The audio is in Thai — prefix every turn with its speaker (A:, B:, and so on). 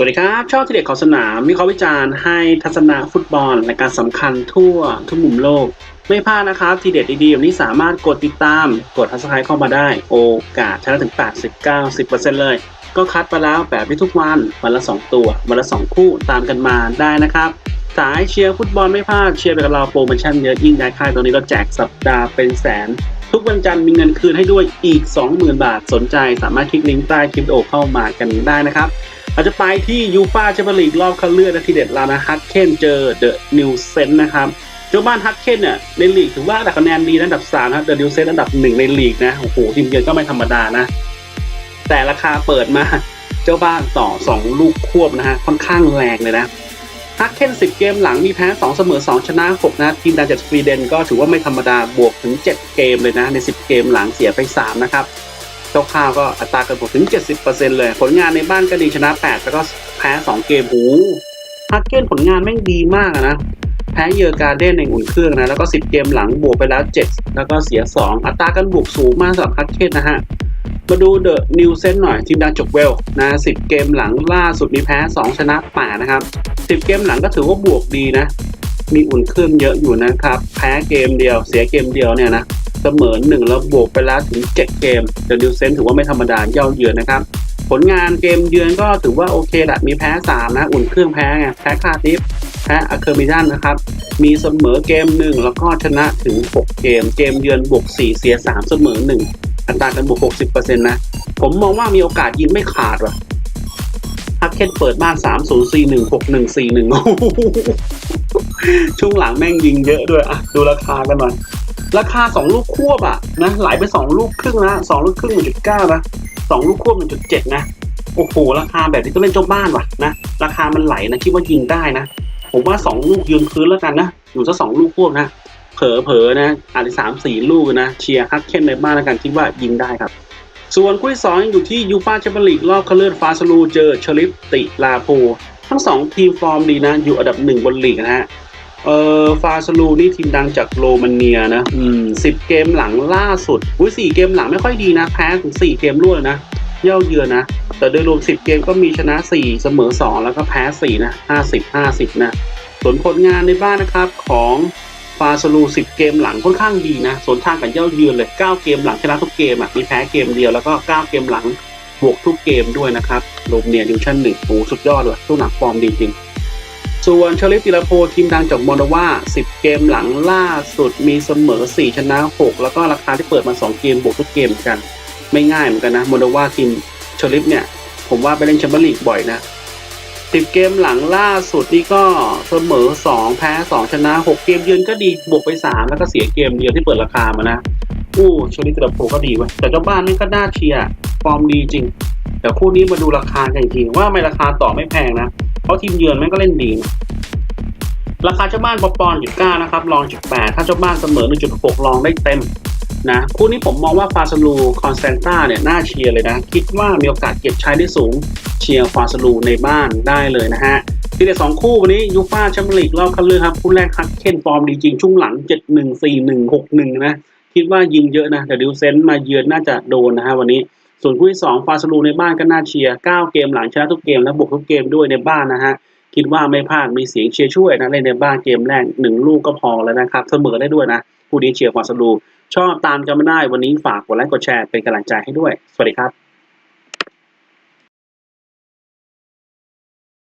A: สวัสดีครับ ชอบทีเด็ดขอสนามมีข้อวิจารณ์ให้ทัศนะฟุตบอลและการสำคัญทั่วทุกมุมโลก ไม่พลาดนะครับ ทีเด็ดดีๆแบบนี้สามารถกดติดตาม กดทักทายเข้ามาได้ โอกาสชนะถึง80-90%เลย ก็คัดไปแล้วแบบที่ทุกวัน วันละ 2 ตัว วันละ 2 คู่ตามกันมาได้นะครับสายเชียร์ฟุตบอลไม่พลาดเชียร์ไปกับเราโปรโมชั่นเยอะยิ่งย้ค่ายตอนนี้เราแจกสัปดาห์เป็นแสน ทุกวันจันทร์มีเงินคืนให้ด้วยอีก 20,000 บาทสนใจ สามารถคลิกลิงก์ใต้คลิปโอเข้ามากันได้นะครับ เราจะไปที่ยูฟาแชมเปี้ยนลีกรอบคัดเลือกนาทีเด็ดล้วนะฮัตเคนเจอเดอะนิวเซนนะครับเจ้าบ้านฮัตเคนเนี่ยในลีกถือว่าอัดคะแนนดีนะอันดับ3นะครับเดอะนิวเซนอันดับหนึ่งในลีกนะโอ้โหทีมเยือนก็ไม่ธรรมดานะ แต่ราคาเปิดมาเจ้าบ้านต่อ 2 ลูกควบนะฮะค่อนข้างแรงเลยนะฮัตเคน10 เกมหลังมีแพ้ 2 เสมอ 2 ชนะ 6 นะ ทีมดาวจากสวีเดนก็ถือว่าไม่ธรรมดาบวกถึง 7 เกมเลยนะ ใน 10 เกมหลังเสียไป 3 นะครับ คร่าวๆก็อัตราการบวกถึง 70%เลย ผลงานในบ้านก็ดีชนะ 8 แล้วก็แพ้ 2 เกมหูฮักเก้นผลงานแม่งดีมากนะ แพ้เยอร์การ์เด้นในอุ่นเครื่องนะ แล้วก็ 10 เกมหลังบวกไปแล้ว 7 แล้วก็เสีย 2 อัตราการบวกสูงมากสำหรับฮักเก้นนะฮะมาดูเดอะนิวเซนหน่อยทีมดังจบเวลนะ10 เกมหลังล่าสุดมีแพ้ 2 ชนะ8นะครับ 10 เกมหลังก็ถือว่าบวกดีนะ มีอุ่นเครื่องเยอะอยู่นะครับ แพ้เกมเดียว เสียเกมเดียวเนี่ยนะ เสมอหนึ่งแล้วบวกไปแล้วถึง 7 เกมเดอะดิวเซนถือว่าไม่ธรรมดาเย่าเยือนนะครับ ผลงานเกมเยือนก็ถือว่าโอเคแหละมีแพ้ 3 นะ อุ่นเครื่องแพ้ไงแพ้คาร์ดิฟแพ้อะเคอร์มิดันนะครับ มีเสมอเกมหนึ่งแล้วก็ชนะถึง 6 เกม เกมเยือนบวก 4 เสีย 3 เสมอ 1 อัตราการบวก 60%นะ ผมมองว่ามีโอกาสยิงไม่ขาดว่ะฮักเคนเปิดบ้าน 3 0 4 1 6 1 4 1 ช่วงหลังแม่งยิงเยอะด้วยอะดูราคากันหน่อย ราคาสองลูกควบอะนะไหลไปสองลูกครึ่งนะสองลูกครึ่งหนึ่งจุดเก้านะสองลูกควบหนึ่งจุดเจ็ดนะโอ้โหราคาแบบนี้ต้องเล่นเจ้าบ้านว่ะนะราคามันไหลนะคิดว่ายิงได้นะ ผมว่าสองลูกยืนพื้นแล้วกันนะอยู่สักสองลูกควบนะเผลอเผลอๆนะอาจจะสามสี่ลูกนะเชียร์ฮักเคนในบ้านแล้วกันคิดว่ายิงได้ครับส่วนคู่ที่สองอยู่ที่ยูฟาแชมเปี้ยนลีกรอบคัดเลือกฟาสลูเจอเชลิฟติลาโพทั้งสองทีมฟอร์มดีนะ อยู่อันดับหนึ่งบนลีกนะฮะ เออฟาสลูนี่ทีมดังจากโรมาเนียนะ อืมสิบเกมหลังล่าสุดอุ้ยสี่เกมหลังไม่ค่อยดีนะ แพ้ถึงสี่เกมรวดเลยนะ เย่าเยือนนะ แต่โดยรวมสิบเกมก็มีชนะสี่เสมอสองแล้วก็แพ้สี่นะห้าสิบห้าสิบนะ ส่วนผลงานในบ้านนะครับของฟาสลูสิบเกมหลังค่อนข้างดีนะส่วนทางกับเย่าเยือนเลยเก้าเกมหลังชนะทุกเกมอะ มีแพ้เกมเดียวแล้วก็เก้าเกมหลังบวกทุกเกมด้วยนะครับโรมาเนียดิวชั่นหนึ่งโอ้สุดยอดเลยช่วงหลังฟอร์มดีจริง ส่วนเชลิฟติลาโพทีมดังจากมอลโดวา10 เกมหลังล่าสุดมีเสมอ 4 ชนะ 6 แล้วก็ราคาที่เปิดมา 2 เกมบวกทุกเกมกัน ไม่ง่ายเหมือนกันนะมอลโดวาทีมเชลิฟเนี่ย ผมว่าไปเล่นแชมเปี้ยนลีกบ่อยนะ 10 เกมหลังล่าสุดนี่ก็เสมอ 2 แพ้ 2 ชนะ 6 เกมเยือนก็ดีบวกไป 3 แล้วก็เสียเกมเดียวที่เปิดราคามานะอู้เชลิฟติลาโพก็ดีเว้แต่เจ้าบ้านนี่ก็น่าเชียร์ฟอร์มดีจริงแต่คู่นี้มาดูราคากันอีกทีว่าไม่ราคาต่อไม่แพงนะ เพราะทีมเยือนแม่งก็เล่นดีนะราคาเจ้าบ้านปอปอนจุดเก้านะครับรองจุดแปดถ้าเจ้าบ้านเสมอหนึ่งจุดหกรองได้เต็มนะคู่นี้ผมมองว่าฟาสลูคอนสแตนต้าเนี่ยน่าเชียร์เลยนะ คิดว่ามีโอกาสเก็บใช้ได้สูงเชียร์ฟาสลูในบ้านได้เลยนะฮะทีเด็ดสองคู่วันนี้ยูฟ่าแชมเปี้ยนลีกรอบคัดเลือกครับคู่แรกฮักเคนฟอร์มดีจริงช่วงหลังเจ็ดหนึ่งสี่หนึ่งหกหนึ่งนะคิดว่ายิงเยอะนะแต่ดิวเซนต์มาเยือนน่าจะโดนนะฮะวันนี้ ส่วนคู่ที่สองฟาสลูในบ้านก็น่าเชียร์เก้าเกมหลังชนะทุกเกมและบวกทุกเกมด้วยในบ้านนะฮะคิดว่าไม่พลาดมีเสียงเชียร์ช่วยนะเล่นในบ้านเกมแรกหนึ่งลูกก็พอแล้วนะครับเสมอได้ด้วยนะคู่นี้เชียร์ฟาสลูชอบตามกันไม่ได้วันนี้ฝากกดไลค์กดแชร์เป็นกำลังใจให้ด้วย สวัสดีครับ